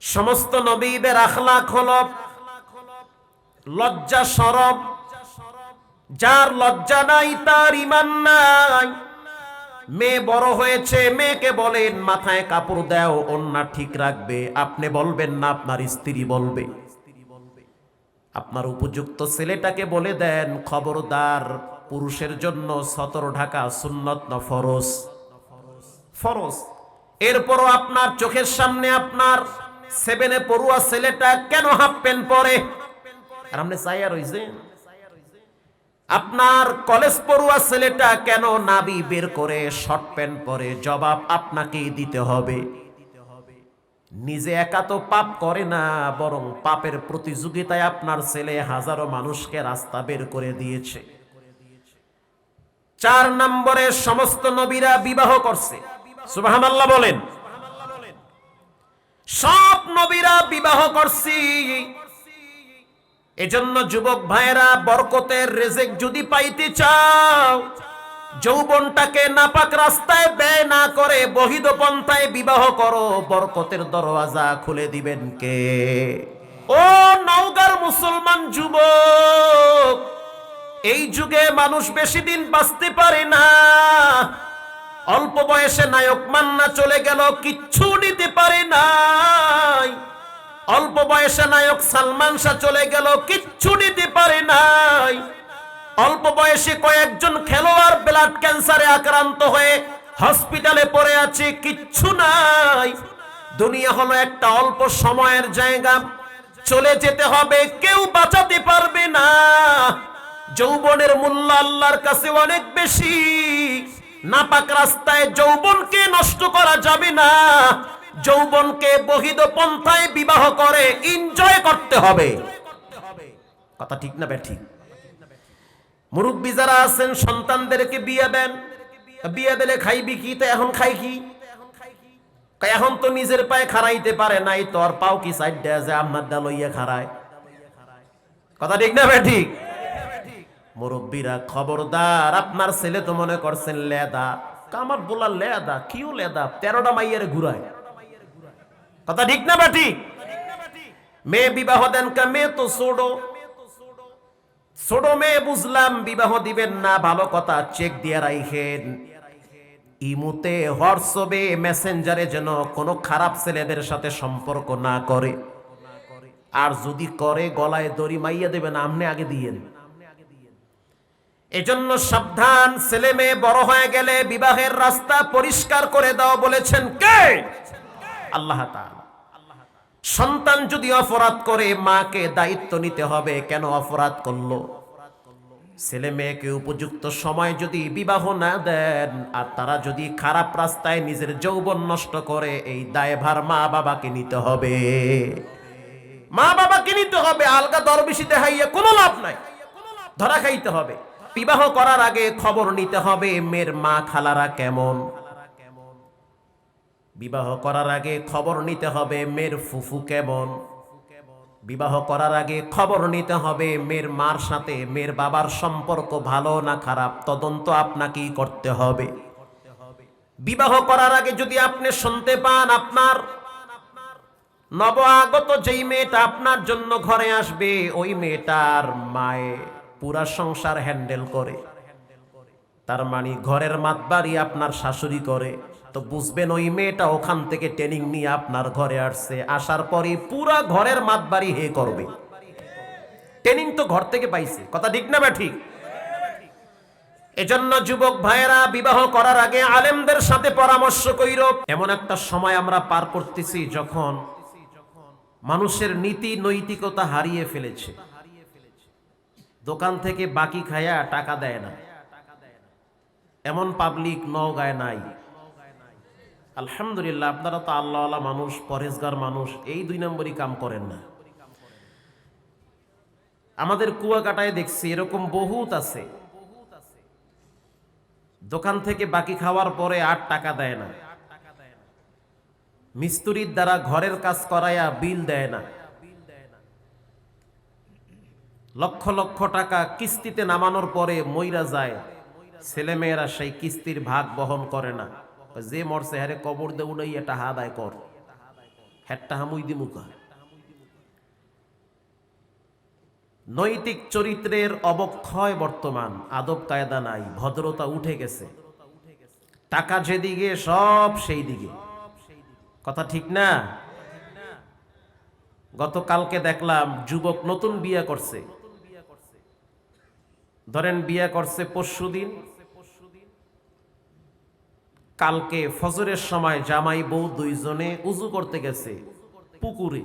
সমস্ত নবীদের আখলাক হল লজ্জা সরব। যার লজ্জা নাই, তার ইমান নাই। মেয়ে বড় হয়েছে, মেয়েকে বলেন, মাথায় কাপড় দাও, অন্যা ঠিক রাখবে। আপনি বলবেন না, আপনার স্ত্রী বলবে। আপনার উপযুক্ত ছেলেটাকে বলে দেন, খবরদার, পুরুষের জন্য সতর ঢাকা সুন্নত না ফরজ? ফরজ। এরপরও আপনার চোখের সামনে আপনার সেভেনে পড়ুয়া ছেলেটা কেন হাফ প্যান্ট পরে? আর আপনি চাইয়া রইছে আপনার কলেজ পড়ুয়া ছেলেটা কেন নাবি বের করে শর্ট প্যান্ট পরে? জবাব আপনাকেই দিতে হবে। নিজে একা তো পাপ করে না, বরং পাপের প্রতিযোগিতায় আপনার ছেলে হাজারো মানুষকে রাস্তা বের করে দিয়েছে। চার নম্বরে সমস্ত নবীরা বিবাহ করছে। আল্লাহ বলেন। সব নবীরা বিবাহ করছি। এজন্য যুবক ভাইয়েরা, বরকতের রেজেক যদি পাইতে চাও, যৌবনটাকে নাপাক রাস্তায় ব্যয় না করে বহিদ পন্থায় বিবাহ করো। বরকতের দরওয়াজা খুলে দিবেন কে? ও নওগার মুসলমান যুবক, এই যুগে মানুষ বেশি দিন বাঁচতে পারে না। অল্প বয়সে নায়ক মান্না চলে গেল, কিচ্ছু নিতে পারে নাই। অল্প বয়সে নায়ক সালমান শাহ চলে গেল, কিচ্ছু নিতে পারে নাই। অল্প বয়সে কয়েকজন খেলোয়াড় ব্লাড ক্যান্সারে আক্রান্ত হয়ে হসপিটালে পড়ে আছে, কিচ্ছু নাই। দুনিয়া হলো একটা অল্প সময়ের জায়গা। চলে যেতে হবে, কেউ বাঁচাতে পারবে না। যৌবনের মূল্য আল্লাহর কাছে অনেক বেশি। নাপাক রাস্তায় যৌবনকে নষ্ট করা যাবে না। যৌবনকে বহিদ পন্থায় বিবাহ করে এনজয় করতে হবে। কথা ঠিক না ঠিক মুরব্বী যারা আছেন, সন্তানদেরকে বিয়ে দেন। বিয়ে দিলে খাইবি কি? তো এখন খাই কি? এখন তো নিজের পায়ে খাড়াইতে পারে নাই, তোর পাও কি সাইড দেয়া যায়? আমার দা লইয়া খাড়ায়। কথা ঠিক না ঠিক মুরব্বীরা, খবরদার, আপনার ছেলে তো মনে করছেন লেদা। কামার বলা লেদা? কিও লেদা? তেরোটা মাইয়ের ঘুরায়। কথা ঠিক না ঠিক? মেয়ে বিবাহ দেন কা মেয়ে তো ছোড়ো ছোট মেয়ে বুঝলাম বিবাহ দিবেন না, ভালো কথা চেক দিয়ে রাইখেন। ইমুতে, হোয়াটসঅ্যাপে, মেসেঞ্জারে যেন কোনো খারাপ ছেলেদের সাথে সম্পর্ক না করে। আর যদি করে, গলায় দড়ি মাইয়া দেবেন আপনি আগে দিয়েন। এজন্য সাবধান, ছেলে মেয়ে বড় হয়ে গেলে বিবাহের রাস্তা পরিষ্কার করে দাও বলেছেন কে? আল্লাহ সন্তান যদি অপরাধ করে, মাকে দায়িত্ব নিতে হবে, কেন অপরাধ করল? ছেলে মেয়েকে উপযুক্ত সময় যদি বিবাহ না দেন, আর তারা যদি খারাপ রাস্তায় নিজের যৌবন নষ্ট করে, এই দায়ভার মা বাবাকে নিতে হবে। মা বাবাকে নিতে হবে, আলগা দরবেশি দেখাইয়া কোনো লাভ নাই। ধরা খাইতে হবে। বিবাহ করার আগে খবর নিতে হবে, মেয়ের মা খালারা কেমন? বিবাহ করার আগে খবর নিতে হবে, মেয়ের ফুফু কেমন? বিবাহ করার আগে খবর নিতে হবে, মেয়ের মার সাথে মেয়ের বাবার সম্পর্ক ভালো না খারাপ, তদন্ত আপনাকেই করতে হবে। বিবাহ করার আগে যদি আপনি শুনতে পান আপনার নব আগত যেই মেয়েটা আপনার জন্য ঘরে আসবে, ওই মেয়েটার মায়ে পুরা সংসার হ্যান্ডেল করে। তার মানে ঘরের মাতবাড়ি আপনার শাশুড়ি করে। তো বুঝবেন ওই মেয়েটা ওখান থেকে ট্রেনিং নিয়ে আপনার ঘরে আসছে। আসার পরে পুরা ঘরের মাতবাড়ি হে করবে। ট্রেনিং তো ঘর থেকে পাইছে। কথা ঠিক না ঠিক? এজন্য যুবক ভাইয়েরা, বিবাহ করার আগে আলেমদের সাথে পরামর্শ কইর। এমন একটা সময় আমরা পার করতেছি যখন মানুষের নীতি নৈতিকতা হারিয়ে ফেলেছে। দোকান থেকে বাকি খায়া টাকা দেয় না। এমন পাবলিক নওগায় নাই। আলহামদুলিল্লাহ, আপনারা তো আল্লাহ মানুষ, পরেশগার মানুষ, এই দুই নম্বরই কাম করেন না। আমাদের কুয়াকাটায় দেখছি এরকম বহুত আছে। দোকান থেকে বাকি খাওয়ার পরে আর টাকা দেয় না। মিস্ত্রির দ্বারা ঘরের কাজ করাইয়া বিল দেয় না। লক্ষ লক্ষ টাকা কিস্তিতে নামানোর পরে মইরা যায়। ছেলেমেয়েরা সেই কিস্তির ভাগ বহন করে না। যে মরছে হারে কবর দে উড়াই এটা আদায় কর। হ্যাটটা হামুই দিমুকা নৈতিক চরিত্রের অবক্ষয় বর্তমান, আদব কায়দা নাই, ভদ্রতা উঠে গেছে। টাকা যেদিকে, সব সেই দিকে। কথা ঠিক না? গতকালকে দেখলাম যুবক নতুন বিয়ে করছে। ধরেন বিয়ে করছে পরশু দিন। কালকে ফজরের সময় জামাই বউ দুইজনে উজু করতে গেছে পুকুরে।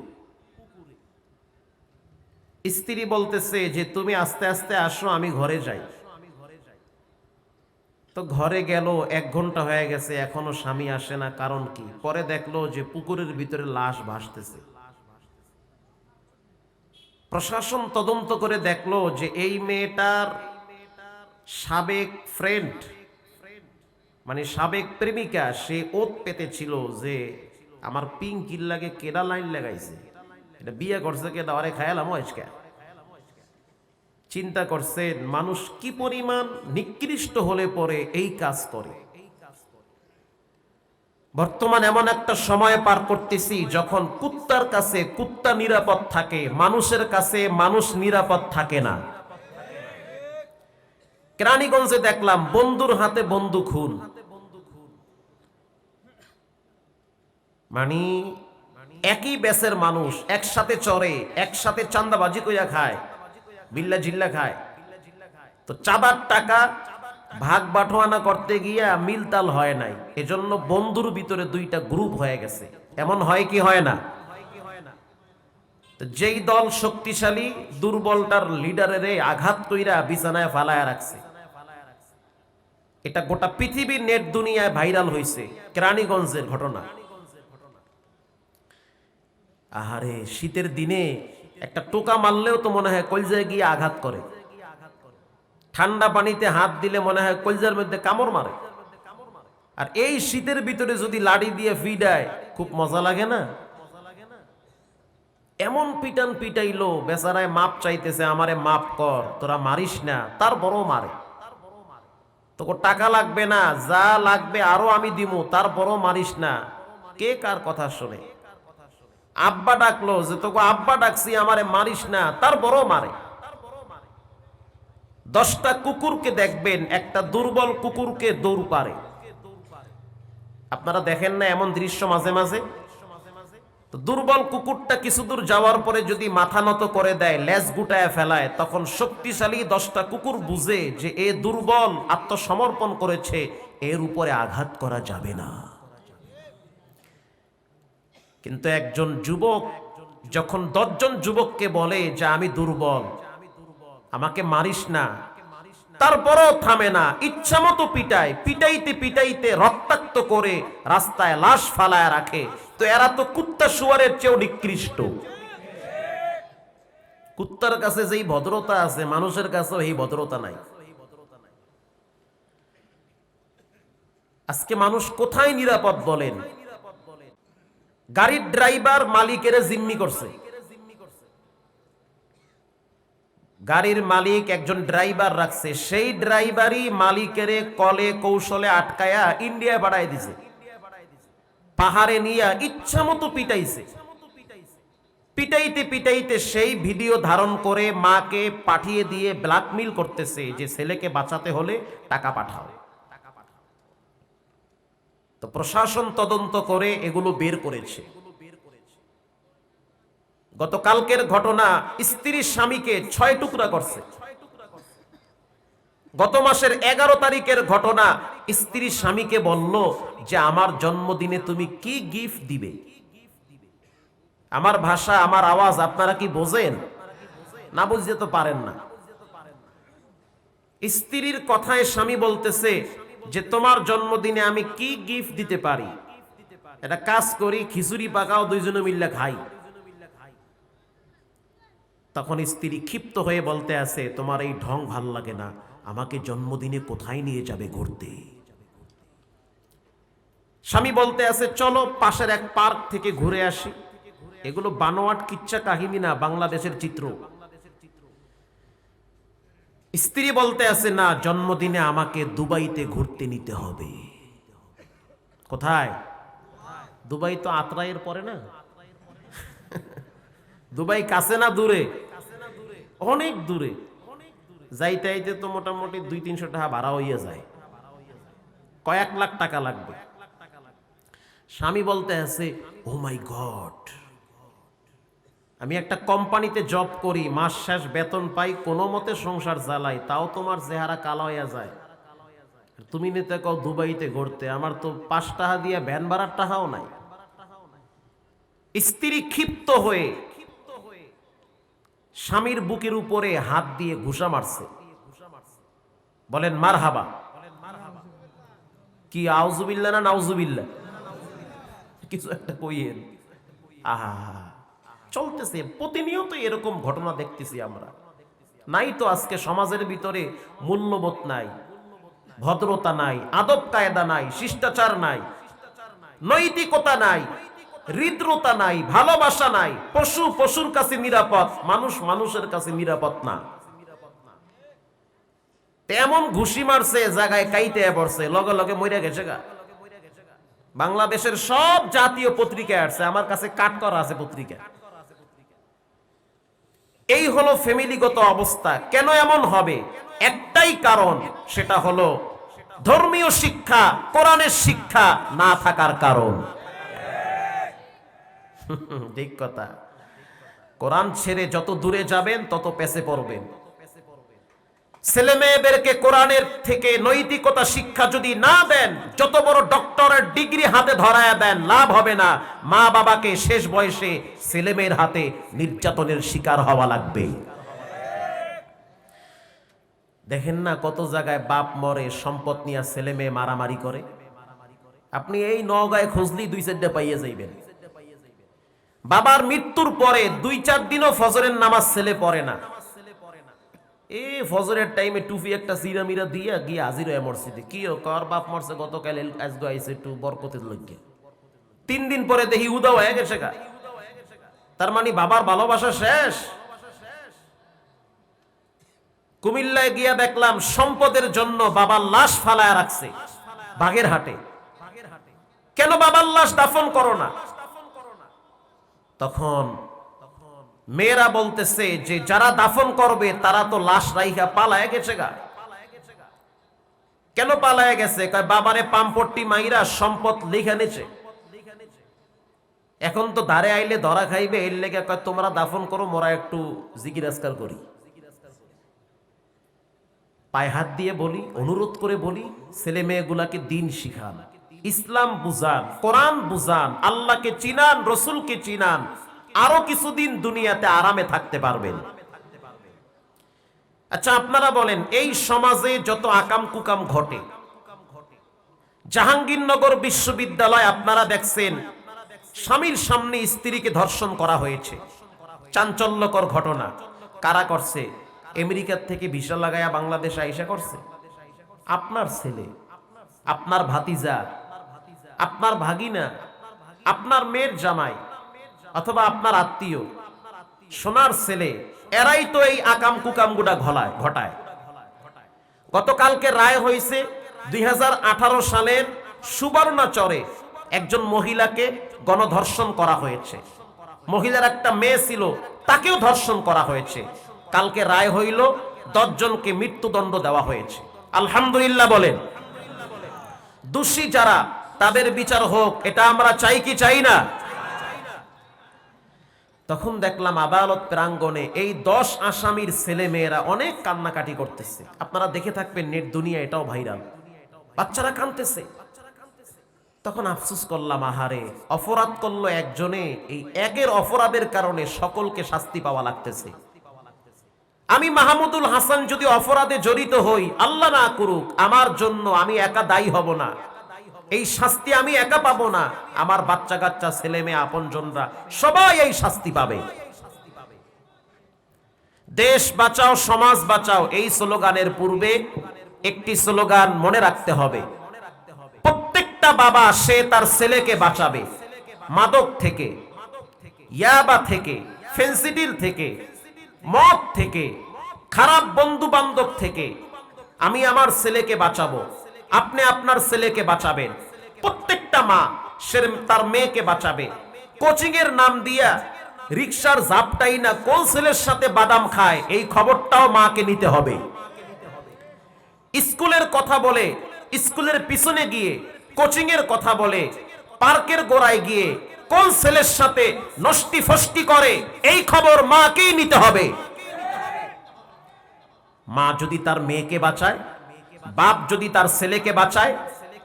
স্ত্রী বলতেছে যে, তুমি আস্তে আস্তে আসো, আমি ঘরে যাই। তো ঘরে গেল, এক ঘণ্টা হয়ে গেছে, এখনও স্বামী আসে না, কারণ কি? পরে দেখল যে পুকুরের ভিতরে লাশ ভাসতেছে। প্রশাসন তদন্ত করে দেখল যে, এই মেয়েটার সাবেক ফ্রেন্ড মানে সাবেক প্রেমিকা, সে ওত পেতেছিল যে আমার পিং কিল্লাকে কেডা লাইন লাগাইছে। এটা বিয়ে করছে কে দাওয়ারে খায়ালাম আজকে। চিন্তা করছেন, মানুষ কি পরিমাণ নিকৃষ্ট হলে পরে এই কাজ করে। বর্তমান এমন একটা সময় পার করতেছি, যখন কুত্তার কাছে কুত্তা নিরাপদ থাকে, মানুষের কাছে মানুষ নিরাপদ থাকে না। কেরানীগঞ্জে দেখলাম বন্ধুর হাতে বন্ধু খুন। মানে একই ব্যাসের মানুষ একসাথে চড়ে একসাথে চান্দাবাজি কইয়া খায়, বিল্লা জিল্লা খায়। তো চাঁদার টাকা, ভাগ বাটোয়ানা করতে গিয়া মিলতাল হয় নাই। এজন্য বন্ধুর ভিতরে দুইটা গ্রুপ হয়ে গেছে। এমন হয় কি হয় না? যেই দল শক্তিশালী, দুর্বলটার লিডারের আঘাত কইরা বিছানায় ফালায় রাখছে। এটা গোটা পৃথিবীর নেট দুনিয়ায় ভাইরাল হয়েছে কেরানীগঞ্জের ঘটনা। আহারে, শীতের দিনে একটা টোকা মারলেও তো মনে হয় কলজায় গিয়ে আঘাত করে। ঠান্ডা পানিতে হাত দিলে মনে হয় কলজার মধ্যে কামড় মারে। আর এই শীতের ভিতরে যদি লাড়ি দিয়ে ফিডায়, খুব মজা লাগে না? এমন পিটান পিটাইলো, বেচারায় মাপ চাইতেছে, আমারে মাপ কর, তোরা মারিস না তার বড় মারে। তোকে টাকা লাগবে না, যা লাগবে আরও আমি দিমু, তার বড় মারিস না। কে কার কথা শোনে? আব্বা ডাকলো যে, তোকে আব্বা ডাকছি, আমারে মারিস না, তার বড় মারে। দশটা কুকুরকে দেখবেন, একটা দুর্বল কুকুরকে দৌড় পারে। আপনারা দেখেন না এমন দৃশ্য মাঝে মাঝে? দুর্বল কুকুরটা কিছু দূর যাওয়ার পরে যদি মাথা নত করে দেয়, লেজ গুটায় ফেলায়, তখন শক্তিশালী দশটা কুকুর বুঝে যে এ দুর্বল আত্মসমর্পণ করেছে, এর উপরে আঘাত করা যাবে না। কিন্তু একজন যুবক যখন দশজন যুবককে বলে যে, আমি দুর্বল, আমাকে মারিস না তারপরও থামে না। ইচ্ছা মতো পিটায়, পিটাইতে পিটাইতে রক্তাক্ত করে রাস্তায় লাশ ফালায় রাখে। তো এরা তো কুত্তা শুয়ারের চেয়েও নিকৃষ্ট। কুত্তার কাছে যেই ভদ্রতা আছে, মানুষের কাছেও এই ভদ্রতা নাই। আজকে মানুষ কোথায় নিরাপদ বলেন? গাড়ির ড্রাইভার মালিকের জিম্মি করছে। গাড়ির মালিক একজন ড্রাইভার রাখছে। সেই ড্রাইভারই মালিকের কলে, কৌশলে আটকায়া ইন্ডিয়া বাড়াই দিছে। পাহাড়ে নিয়ে ইচ্ছা মতো পিটাইছে। পিটাইতে পিটাইতে সেই ভিডিও ধারণ করে মাকে পাঠিয়ে দিয়ে ব্ল্যাকমেল করতেছে যে, ছেলেকে বাঁচাতে হলে টাকা পাঠাও। তো প্রশাসন তদন্ত করে এগুলো বের করেছে। গতকালকের ঘটনা স্ত্রীর স্বামীকে ছয় টুকরা করছে। গত মাসের এগারো তারিখের ঘটনা স্ত্রী স্বামীকে বলল যে, আমার জন্মদিনে তুমি কি গিফট দিবে? আমার ভাষা, আমার আওয়াজ আপনারা কি বোঝেন? না বুঝতে তো পারেন না। স্ত্রীর কথায় স্বামী বলতেছে যে, তোমার জন্মদিনে আমি কি গিফট দিতে পারি? এটা কাজ করি, খিচুড়ি পাকাও, দুইজনে মিললে খাই। তখন স্ত্রী ক্ষিপ্ত হয়ে বলতে আছে তোমার এই ঢং ভালো লাগে না। আমাকে জন্মদিনে কোথায় নিয়ে যাবে ঘুরতে? স্বামী বলতে আছে চলো পাশের এক পার্ক থেকে ঘুরে আসি। এগুলো বানোয়াট কিচ্ছা কাহিনী না, বাংলাদেশের চিত্র। স্ত্রী বলতে আছে না, জন্মদিনে আমাকে দুবাইতে ঘুরতে নিতে হবে। কোথায়? দুবাই তো আত্রাইয়ের পরে না। দুবাই কাছে না দূরে? অনেক দূরে। যাইতে আইতে তো মোটামুটি দুই, তিনশো টাকা ভাড়া হইয়া যায়। কয়েক লাখ টাকা লাগবে। স্বামী বলতে আছে, ও মাই গড, আমি একটা কোম্পানিতে জব করি, মাস শেষ বেতন পাই, কোনো মতে সংসার চালাই তাও তোমার চেহারা কালো হইয়া যায়। তুমি নিতে কও দুবাইতে ঘুরতে, আমার তো পাঁচ টাকা দিয়ে ভ্যান ভাড়ার টাকাও নাই। স্ত্রী ক্ষিপ্ত হয়ে স্বামীর বুকের উপরে হাত দিয়ে ঘুষা মারছে। বলেন মার হাবা কি আউজুবিল্লা না নাউজুবিল্লা কিছু একটা কইয়েন। আহা, চলতেছে। প্রতিনিয়ত এরকম ঘটনা দেখতেছি আমরা। নাই তো আজকে সমাজের ভিতরে মূল্যবোধ নাই, ভদ্রতা নাই আদব কায়দা নাই, শিষ্টাচার নাই, নৈতিকতা নাই হৃদ্রতা নাই, ভালোবাসা নাই। পশু, পশুর কাছে নিরাপদ, মানুষ মানুষের কাছে নিরাপদ না। তেমন ঘুষি মারছে, জায়গায় কাইতে পড়ছে, লগে লগে মইরা গেছে গা। বাংলাদেশের সব জাতীয় পত্রিকায় আসছে, আমার কাছে কাট করা আছে পত্রিকা। এই হলো ফ্যামিলিগত অবস্থা। কেন এমন হবে? একটাই কারণ, সেটা হলো ধর্মীয় শিক্ষা, কোরআনের শিক্ষা না থাকার কারণ। ঠিক কথা কোরআন ছেড়ে যত দূরে যাবেন, তত পেছে পড়বেন। ছেলে মেয়েদেরকে কোরআনের থেকে নৈতিকতা শিক্ষা যদি না দেন, যত বড় ডক্টরের ডিগ্রি হাতে ধরায়া দেন, লাভ হবে না। মা বাবাকে শেষ বয়সে ছেলে মেয়ের হাতে নির্যাতনের শিকার হওয়া লাগবে। দেখেন না কত জায়গায় বাপ মরে, সম্পদ নিয়ে ছেলে মেয়ে মারামারি করে? আপনি এই নগায় খুঁজলি দুই চারটা পাইয়ে যাইবেন। বাবার মৃত্যুর পরে দুই চার দিনও ফজরের নামাজ ছেলে পড়ে না। এ ফজরের টাইমে টুপি একটা সিরা মিরা দিয়া গিয়ে হাজির হয়ে মরছিতে কি কর বাপ মরছে, গতকাল একটু বরকতের লইগে। তিন দিন পরে দেখি উদা হয়ে গেছে গা। তার মানে বাবার ভালোবাসা শেষ। কুমিল্লায় গিয়া দেখলাম সম্পদের জন্য বাবার লাশ ফালায় রাখছে বাগের হাটে কেন বাবার লাশ দাফন করো না? তখন মেয়েরা বলতেছে যে যারা দাফন করবে তারা তো লাশ রাইখা পালায় গেছে গা। কেন পালায় গেছে? বাবারে পাম্পট্টি মাইরা সম্পদ লিখে নিছে এখন তো দাঁড়ে আইলে ধরা খাইবে, এর লেগে কয়, তোমরা দাফন করো, মোরা একটু জিকিরাজকার করি। পায়ে হাত দিয়ে বলি, অনুরোধ করে বলি, ছেলে মেয়েগুলাকে দিন শিখান। ইসলাম বুঝান, কোরআন বুঝান, আল্লাহকে চিনান, রসুলকে চিনান, আরও কিছুদিন দুনিয়াতে আরামে থাকতে পারবেন। আচ্ছা আপনারা বলেন, এই সমাজে যত আকাম কুকাম ঘটে, জাহাঙ্গীরনগর বিশ্ববিদ্যালয় আপনারা দেখছেন, স্বামীর সামনে স্ত্রীকে ধর্ষণ করা হয়েছে। চাঞ্চল্যকর ঘটনা। কারা করছে? আমেরিকার থেকে ভিসা লাগায়া বাংলাদেশ আইসা করছে? আপনার ছেলে, আপনার ভাতিজা আপনার ভাগিনা, আপনার মেয়ের জামাই অথবা আপনার আত্মীয়, সোনার ছেলে, এরাই তো এই আকাম কুকাম গুডা ঘলায়, ঘটায়। গতকালকে রায় হয়েছে, দুই সালের সুবর্ণাচরে একজন মহিলাকে গণধর্ষণ করা হয়েছে। মহিলার একটা মেয়ে ছিল, তাকেও ধর্ষণ করা হয়েছে। কালকে রায় হইল, দশজনকে মৃত্যুদণ্ড দেওয়া হয়েছে। আলহামদুলিল্লাহ বলেন, দোষী যারা তাদের বিচার হোক, এটা আমরা চাই কি চাই না? তখন দেখলাম আদালত প্রাঙ্গণে এই দশ আসামির ছেলে মেয়েরা অনেক কান্নাকাটি করতেছে। আপনারা দেখে থাকবেন নেট দুনিয়া এটাও ভাইরাল। বাচ্চারা কানতেছে তখন আফসুস করলাম, আহারে, অপরাধ করল একজনে, এই একের অপরাধের কারণে সকলকে শাস্তি পাওয়া লাগতেছে। আমি মাহমুদুল হাসান যদি অপরাধে জড়িত হই, আল্লাহ না করুক, আমার জন্য আমি একা দায়ী হব না। এই শাস্তি আমি একা পাবো না। আমার বাচ্চা কাচ্চা, ছেলে মেয়ে, আপনজনরা সবাই এই শাস্তি পাবে। দেশ বাঁচাও, সমাজ বাঁচাও, এই স্লোগানের পূর্বে একটি স্লোগান মনে রাখতে হবে। প্রত্যেকটা বাবা, সে তার ছেলেকে বাঁচাবে। মাদক থেকে, ইয়াবা থেকে, ফেন্সিডিল থেকে, মদ থেকে, খারাপ বন্ধু বান্ধব থেকে আমি আমার ছেলেকে বাঁচাবো। আপনি আপনার ছেলেকে বাঁচাবেন। প্রত্যেকটা মা সে তার মেয়েকে বাঁচাবে। কোচিং এর নাম দিয়া রিক্সার জাপটাই না কোন ছেলের সাথে বাদাম খায়, এই খবরটাও মাকে নিতে হবে। স্কুলের কথা বলে, স্কুলের পিছনে গিয়ে কোচিং এর কথা বলে, পার্কের গোড়ায় গিয়ে কোন ছেলের সাথে নষ্টি ফষ্টি করে, এই খবর মাকেই নিতে হবে। মা যদি তার মেয়েকে বাঁচায় বাপ যদি তার ছেলেকে বাঁচায়,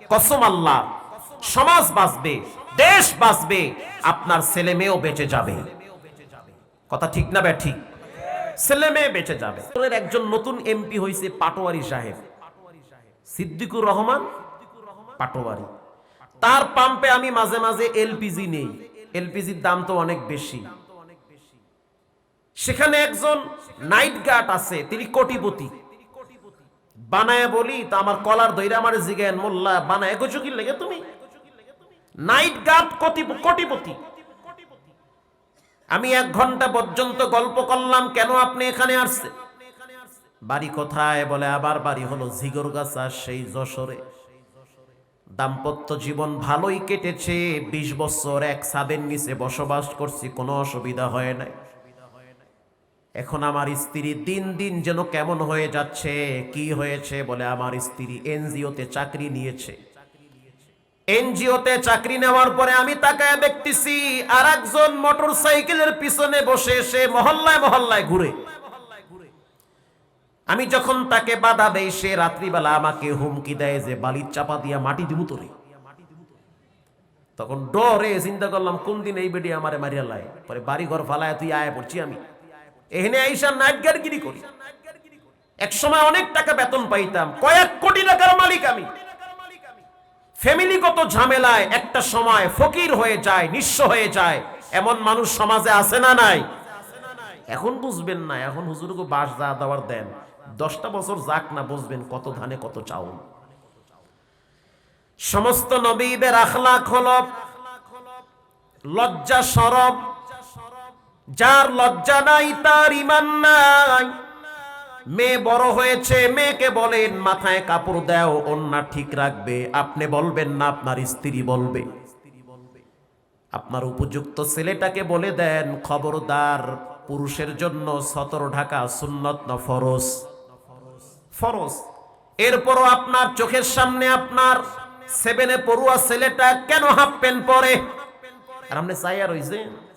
কসম আল্লাহ, সমাজ বাঁচবে, দেশ বাঁচবে, আপনার ছেলে মেয়েও বেঁচে যাবে। কথা ঠিক না বে ঠিক? ছেলে মেয়ে বেঁচে যাবে। একজন নতুন এমপি হয়েছে পাটোয়ারি সাহেব। সিদ্দিকুর রহমান পাটোয়ারি। তার পাম্পে আমি মাঝে মাঝে এলপিজি নেই। এলপিজির দাম তো অনেক বেশি। সেখানে একজন নাইট গার্ড আছে, তিনি কোটিপতি। বানায় বলি, তা আমার কলার দইরা আমার জিজ্ঞেন মোল্লা বানায় গোছো কি লেগে তুমি? নাইট গার্ড কোটি- কোটিপতি। আমি এক ঘণ্টা পর্যন্ত গল্প করলাম, কেন আপনি এখানে আসছেন বাড়ি কোথায় বলে, আবার বাড়ি হলো ঝিগরগাছা সেই যশোরে। দাম্পত্য জীবন ভালোই কেটেছে, বিশ বছর এক ছাদের নিচে বসবাস করছি, কোনো অসুবিধা হয় নাই। এখন আমার স্ত্রী দিন দিন যেন কেমন হয়ে যাচ্ছে, কি হয়েছে বলে আমার স্ত্রী এনজিওতে চাকরি নিয়েছে। এনজিওতে চাকরি নেওয়ার পরে আমি তাকায় দেখতেছি আর একজন মোটর সাইকেলের পিছনে বসে সে মহল্লায় মহল্লায় ঘুরে। আমি যখন তাকে বাধা দেই, সে রাত্রিবেলা আমাকে হুমকি দেয় যে বালির চাপা দিয়া মাটি দিব তোরে। তখন ডরে চিন্তা করলাম কোন দিন এই বেডি আমারে মারিয়া লাই? পরে বাড়ি ঘর ফালায় তুই আয় পড়ছি আমি। এখানে আইসা নাইট গার্ডগিরি করি। এক সময় অনেক টাকা বেতন পাইতাম, কয়েক কোটি টাকার মালিক আমি। ফ্যামিলিগত ঝামেলায় একটা সময় ফকির হয়ে যায়, নিঃস্ব হয়ে যায়। এমন মানুষ সমাজে আছে না নাই? এখন বুঝবেন না, এখন হুজুরকে বাস যা দেওয়ার দেন। দশটা বছর যাক না বুঝবেন কত ধানে কত চাউল। সমস্ত নবীদের আখলাক হল লজ্জা, সরব যার লজ্জা নাই, তার ইমান নাই। মেয়ে বড় হয়েছে, মেয়েকে বলেন, মাথায় কাপড় দাও, অন্যা ঠিক রাখবে। আপনি বলবেন, না, আপনার স্ত্রী বলবে। আপনার উপযুক্ত ছেলেটাকে বলে দেন, খবরদার, পুরুষের জন্য সতর ঢাকা সুন্নত না ফরজ? ফরজ। এরপরও আপনার চোখের সামনে আপনার সেভেনে পড়ুয়া ছেলেটা কেন হাফ প্যান্ট পরে? আর আপনি চাইয়া রইছেন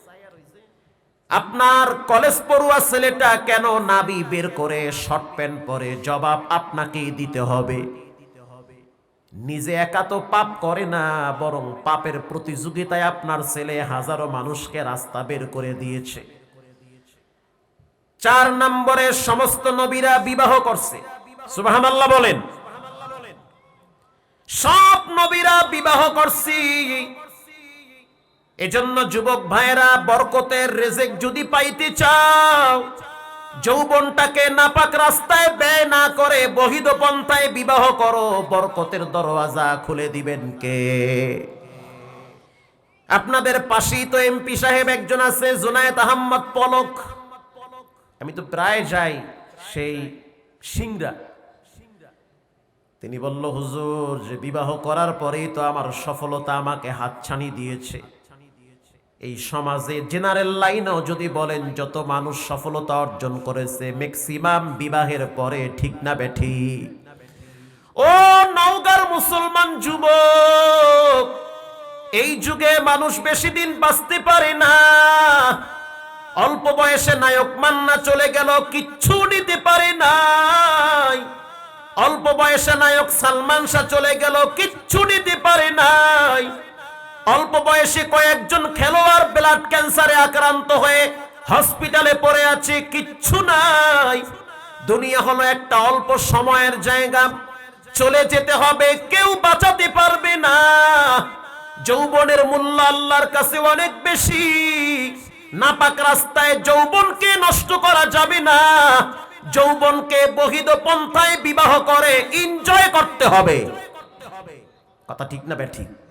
আপনার কলেজ পড়ুয়া ছেলেটা কেন নাবি বের করে শর্ট প্যান্ট পরে? জবাব আপনাকেই দিতে হবে। নিজে একা তো পাপ করে না, বরং পাপের প্রতিযোগিতায় আপনার ছেলে হাজারো মানুষকে রাস্তা বের করে দিয়েছে। চার নম্বরে সমস্ত নবীরা বিবাহ করছে। সুবাহান বলেন। সব নবীরা বিবাহ করছি। এজন্য যুবক ভাইয়েরা, বরকতের রেজেক যদি পাইতে চাও, যৌবনটাকে নাপাক রাস্তায় ব্যয় না করে বহিদ পন্থায় বিবাহ করো, বরকতের দরওয়াজা খুলে দিবেন কে? আপনাদের পাশেই তো এমপি সাহেব একজন আছে, জুনায়েদ আহম্মদ পলক। আমি তো প্রায় যাই, সেই সিংরা। তিনি বলল, হুজুর, যে বিবাহ করার পরেই তো আমার সফলতা আমাকে হাতছানি দিয়েছে। এই সমাজে জেনারেল লাইনেও যদি বলেন, যত মানুষ সফলতা অর্জন করেছে ম্যাক্সিমাম বিবাহের পরে ঠিক না বেঠি। ও নওগার মুসলমান যুবক, এই যুগে মানুষ বেশি দিন বাঁচতে পারে না। অল্প বয়সে নায়ক মান্না চলে গেল, কিচ্ছু নিতে পারে নাই। অল্প বয়সে নায়ক সালমান শাহ চলে গেল, কিচ্ছু নিতে পারে নাই। অল্প বয়সে কয়েকজন খেলোয়াড় ব্লাড ক্যান্সারে আক্রান্ত হয়ে হসপিটালে পড়ে আছে, কিচ্ছু নাই। দুনিয়া হলো একটা অল্প সময়ের জায়গা। চলে যেতে হবে, কেউ বাঁচাতে পারবে না। যৌবনের মূল্য আল্লাহর কাছে অনেক বেশি। নাপাক রাস্তায় যৌবনকে নষ্ট করা যাবে না। যৌবনকে বহিদ পন্থায় বিবাহ করে এনজয় করতে হবে। কথা ঠিক না, ব্যাঠিক?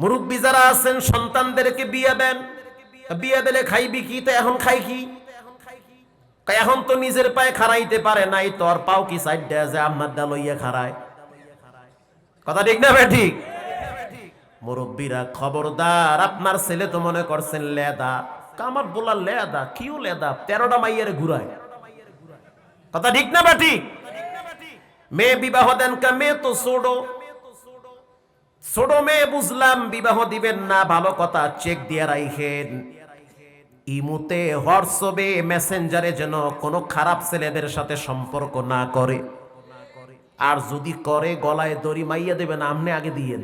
মুরব্বী যারা আছেন, সন্তানদেরকে বিয়ে দেন। বিয়ে দিলে খাইবি কি? তো এখন খাই কি? এখন তো নিজের পায়ে খারাইতে পারে নাই তোর পাও কি সাইড দেয়া যে আমার দা লইয়া খারায় কথা ঠিক না বে ঠিক? মুরব্বীরা, খবরদার, আপনার ছেলে তো মনে করছেন লেদা। আমার বলার লেদা, কিও লেদা? তেরোটা মাইয়ারে ঘুরায়। কথা ঠিক না বা ঠিক? মেয়ে বিবাহ দেন কা, মেয়ে তো ছোড়ো ছোট মেয়ে বুঝলাম বিবাহ দিবেন না, ভালো কথা চেক দিয়ে রাইখেন। ইমুতে, হোয়াটসঅ্যাপে, মেসেঞ্জারে যেন কোনো খারাপ ছেলেদের সাথে সম্পর্ক না করে। আর যদি করে, গলায় দড়ি মাইয়া দেবেন আপনি আগে দিয়েন।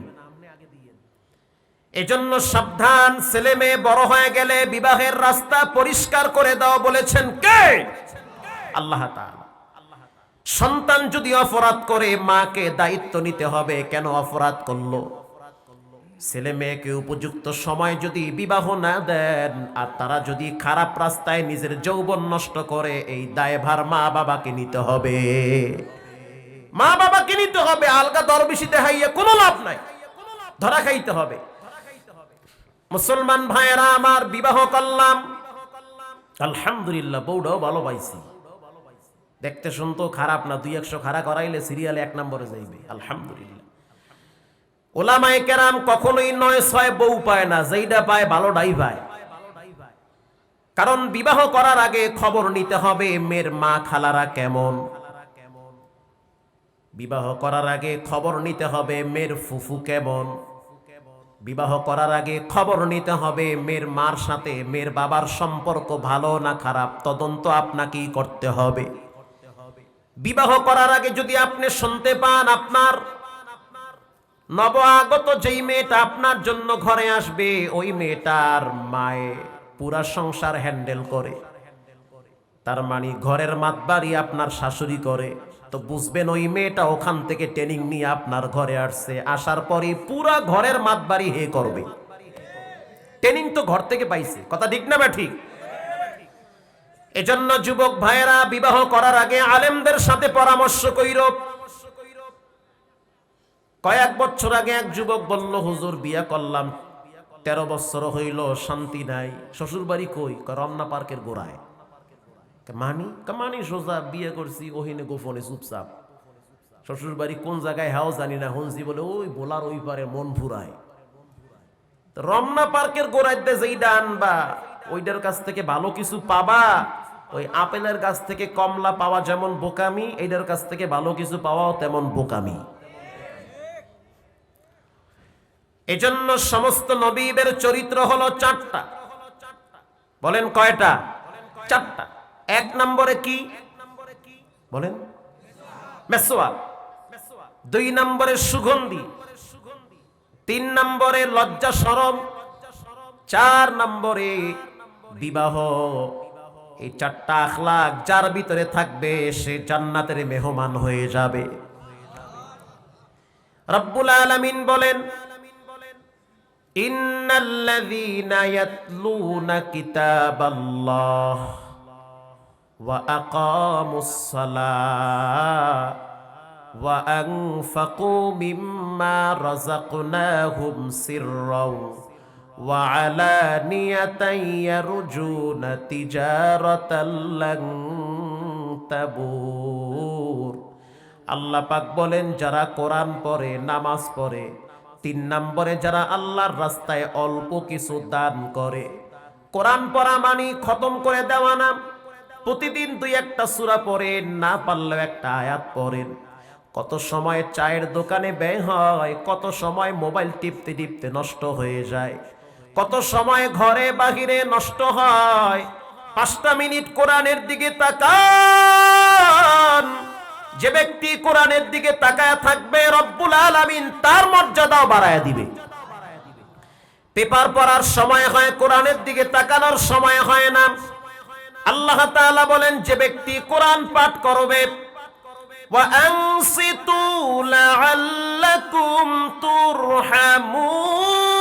এজন্য সাবধান, ছেলে মেয়ে বড় হয়ে গেলে বিবাহের রাস্তা পরিষ্কার করে দাও বলেছেন কে? আল্লাহ তাআলা। সন্তান যদি অপরাধ করে, মাকে দায়িত্ব নিতে হবে, কেন অপরাধ করল? ছেলে মেয়েকে উপযুক্ত সময় যদি বিবাহ না দেন, আর তারা যদি খারাপ রাস্তায় নিজের যৌবন নষ্ট করে, এই দায়ভার মা বাবাকে নিতে হবে। মা বাবাকে নিতে হবে, আলগা দরবেশি দেখাইয়া কোনো লাভ নাই। ধরা খাইতে হবে। মুসলমান ভাইয়েরা, আমার বিবাহ করলাম। আলহামদুলিল্লাহ, বউটাও ভালো পাইছি। দেখতে শুনতো খারাপ না, দুই একশো খারাপ করাইলে সিরিয়ালে এক নম্বরে যাইবে। আলহামদুলিল্লাহ। ওলামায়ে কেরাম কখনোই নয় ছয় বউ পায় না যেইটা পায় ভালো ভালোটাই পায় কারণ বিবাহ করার আগে খবর নিতে হবে, মেয়ের মা খালারা কেমন? বিবাহ করার আগে খবর নিতে হবে, মেয়ের ফুফু কেমন? বিবাহ করার আগে খবর নিতে হবে, মেয়ের মার সাথে মেয়ের বাবার সম্পর্ক ভালো না খারাপ, তদন্ত আপনাকেই করতে হবে। বিবাহ করার আগে যদি আপনি শুনতে পান আপনার নব আগত যেই মেয়েটা আপনার জন্য ঘরে আসবে, ওই মেয়েটার মায়ে পুরা সংসার হ্যান্ডেল করে। তার মানে ঘরের মাতবাড়ি আপনার শাশুড়ি করে। তো বুঝবেন ওই মেয়েটা ওখান থেকে ট্রেনিং নিয়ে আপনার ঘরে আসছে। আসার পরে পুরা ঘরের মাতবাড়ি হে করবে। ট্রেনিং তো ঘর থেকে পাইছে। কথা ঠিক না বা ঠিক? এজন্য যুবক ভাইয়েরা, বিবাহ করার আগে আলেমদের সাথে পরামর্শ কইর। কয়েক বছর আগে এক যুবক বলল, হুজুর, বিয়া করলাম। তেরো বছর হইল, শান্তি নাই। শ্বশুর বাড়ি কই রমনা পার্কের গোড়ায়। মানি কে মানি সোজা বিয়ে করছি, ওহিনে গোপনে চুপচাপ। শ্বশুর বাড়ি কোন জায়গায়, হাও জানি না। হনসি বলে ওই বোলার ওই পারে মন ফুরায় রমনা পার্কের গোড়াইতে যেইটা আনবা ওইটার কাছ থেকে ভালো কিছু পাবা ওই আপেলের কাছ থেকে কমলা পাওয়া যেমন বোকামি এইটার কাছ থেকে ভালো কিছু পাওয়াও তেমন বোকামি। এজন্য সমস্ত নবীদের চরিত্র হলো চারটা। বলেন কয়টা? চারটা। এক নম্বরে কি? বলেন। মেসোয়া। দুই নম্বরে সুগন্ধি। তিন নম্বরে লজ্জা সরম। চার নম্বরে বিবাহ। এই চারটা আখলাক যার ভিতরে থাকবে, সে জান্নাতের মেহমান হয়ে যাবে। রব্বুল আলামিন বলেন, ইন্নাল্লাযীনা ইয়াতলুনা কিতাবাল্লাহ ওয়া আকামুস সালাহ ওয়া আনফাকু মিম্মা রাযাকনাহুম সিররাও। ইয়ারজুনা তিজারাতাল লান তাবুর আল্লাহ পাক বলেন, যারা কোরআন পড়ে, নামাজ পড়ে, তিন নম্বরে যারা আল্লাহর রাস্তায় অল্প কিছু দান করে, কোরআন পড়া মানি খতম করে দেওয়া না। প্রতিদিন দুই একটা সূরা পড়েন, না পারলেও একটা আয়াত পড়েন। কত সময় চায়ের দোকানে ব্যয় হয়, কত সময় মোবাইল টিপতে টিপতে নষ্ট হয়ে যায়। কত সময় ঘরে বাহিরে নষ্ট হয় পাঁচটা মিনিট কোরআনের দিকে তাকান যে ব্যক্তি কোরআনের দিকে তাকায় থাকবে রব্বুল আলামিন তার মর্যাদাও বাড়ায় দিবে পেপার পড়ার সময় হয় কোরআনের দিকে তাকানোর সময় হয় না আল্লাহ তাআলা বলেন যে ব্যক্তি কোরআন পাঠ করবে وأنصتوا لعلكم ترحمون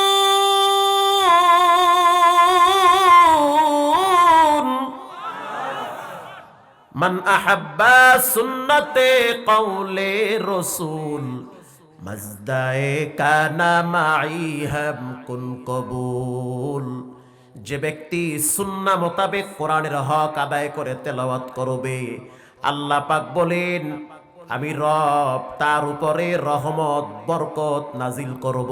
মান আহাব্বা সুন্নতে কৌলে রসুল, মজদায়ে কানা মাই হাম কুন কবুল। যে ব্যক্তি সুন্না মোতাবেক কোরআনের হক আদায় করে তেলাওয়াত করবে, আল্লাহ পাক বলেন, আমি রব তার উপরে রহমত, বরকত নাজিল করব।